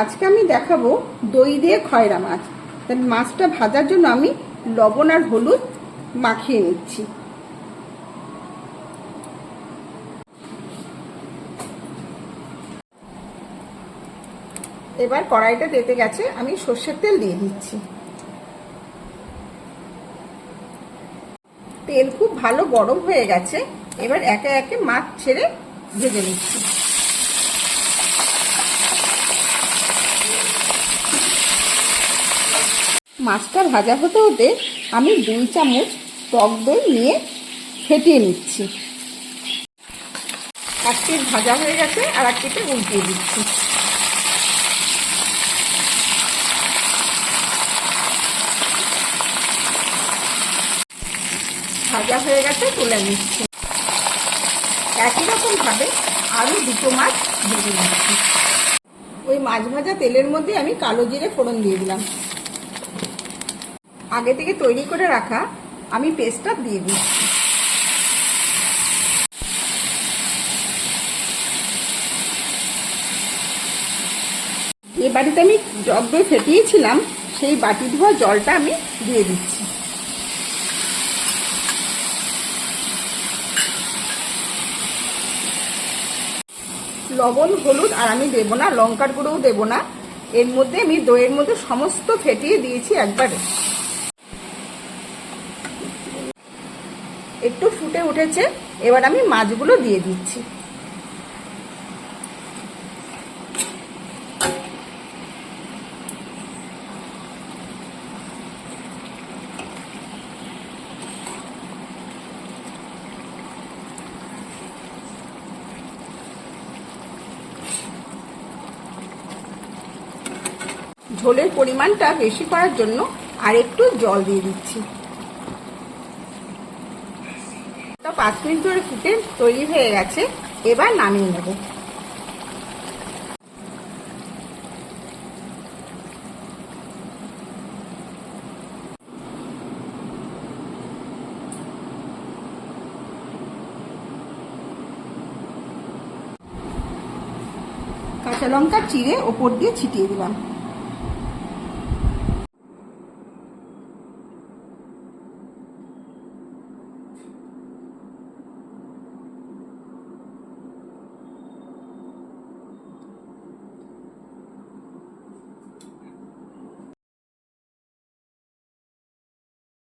আজকে আমি দেখাবো দই দিয়ে খয়রা মাছ। তাই মাছটা ভাজার জন্য আমি লবণ আর হলুদ মাখিয়ে নিচ্ছি। এবার কড়াইটা তেতে গেছে, আমি সর্ষের তেল দিয়ে দিচ্ছি। তেল খুব ভালো গরম হয়ে গেছে, এবার একে একে মাছ ছেড়ে ভেজে নিচ্ছি। মাছটা ভাজা হতে হতে আমি দুই চামচ টক দই নিয়ে ফেটিয়ে নিচ্ছি। এক পিঠ ভাজা হয়ে গেছে আর এক পিঠে উল্টিয়ে দিচ্ছি। ভাজা হয়ে গেছে, তুলে নিচ্ছি। একই রকম ভাবে আরও দুটো মাছ ভেজে নিচ্ছি। ওই মাছ ভাজা তেলের মধ্যে আমি কালো জিরে ফোড়ন দিয়ে দিলাম। আগে থেকে তৈরি করে রাখা আমি পেস্টটা দিয়ে দিচ্ছি। যে বাটিতে আমি জগ দই ফেটিয়েছিলাম, সেই বাটি ধোয়া জলটা আমি দিয়ে দিচ্ছি। লবণ, হলুদ, আর আমি দেবো না, লঙ্কার গুঁড়োও দেবো না। এর মধ্যে আমি দইয়ের মধ্যে সমস্ত ফেটিয়ে দিয়েছি একবারে। একটু ফুটে উঠেছে, এবার আমি মাছগুলো দিয়ে দিচ্ছি। ঝোলের পরিমাণটা বেশি করার জন্য আর একটু জল দিয়ে দিচ্ছি। পাঁচ মিনিট ধরে ফুটে তৈরি হয়ে গেছে, এবার নামিয়ে নেব। কাঁচা লঙ্কা চিড়ে ওপর দিয়ে ছিটিয়ে দিলাম।